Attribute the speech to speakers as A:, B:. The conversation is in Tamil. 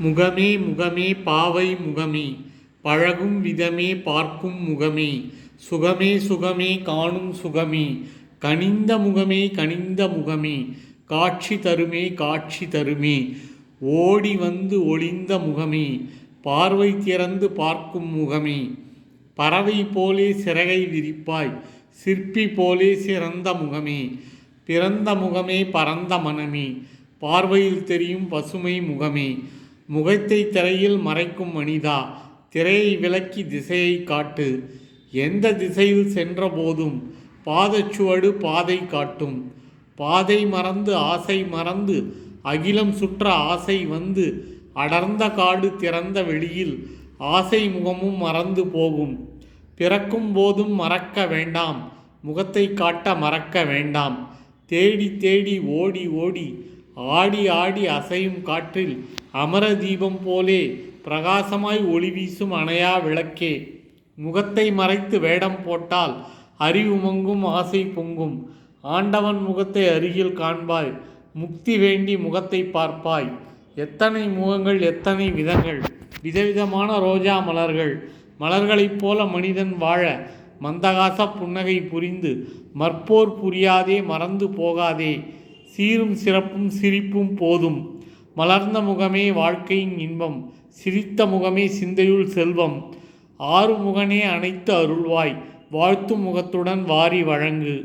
A: முகமே முகமே பாவை முகமே. பழகும் விதமே பார்க்கும் முகமே. சுகமே சுகமே காணும் சுகமே. கனிந்த முகமே கனிந்த முகமே. காட்சி தருமே காட்சி தருமே. ஓடி வந்து ஒளிந்த முகமே. பார்வை திறந்து பார்க்கும் முகமே. பறவை போலே சிறகை விரிப்பாய். சிற்பி போலே சிறந்த முகமே. பிறந்த முகமே பரந்த மனமே. பார்வையில் தெரியும் பசுமை முகமே. முகத்தை திரையில் மறைக்கும் மனிதா திரையை விலக்கி திசையை காட்டு. எந்த திசையில் சென்ற போதும் பாதச்சுவடு பாதை காட்டும். பாதை மறந்து ஆசை மறந்து அகிலம் சுற்ற ஆசை வந்து அடர்ந்த காடு திறந்த வெளியில் ஆசை முகமும் மறந்து போகும். பிறக்கும் போதும் மறக்க வேண்டாம் முகத்தை காட்ட மறக்க வேண்டாம். தேடி தேடி ஓடி ஓடி ஆடி ஆடி அசையும் காற்றில் அமர தீபம் போலே பிரகாசமாய் ஒளி வீசும் அணையா விளக்கே. முகத்தை மறைத்து வேடம் போட்டால் அறிவு மங்கும் ஆசை பொங்கும். ஆண்டவன் முகத்தை அருகில் காண்பாய் முக்தி வேண்டி முகத்தை பார்ப்பாய். எத்தனை முகங்கள் எத்தனை விதங்கள். விதவிதமான ரோஜா மலர்கள். மலர்களைப் போல மனிதன் வாழ மந்தகாச புன்னகை புரிந்து மற்போர் புரியாதே மறந்து போகாதே. சீரும் சிறப்பும் சிரிப்பும் போதும். மலர்ந்த முகமே வாழ்க்கையின் இன்பம் சிரித்த முகமே சிந்தையுள் செல்வம். ஆறு முகனே அனைத்து அருள்வாய் வாழ்த்தும் முகத்துடன் வாரி வழங்கு.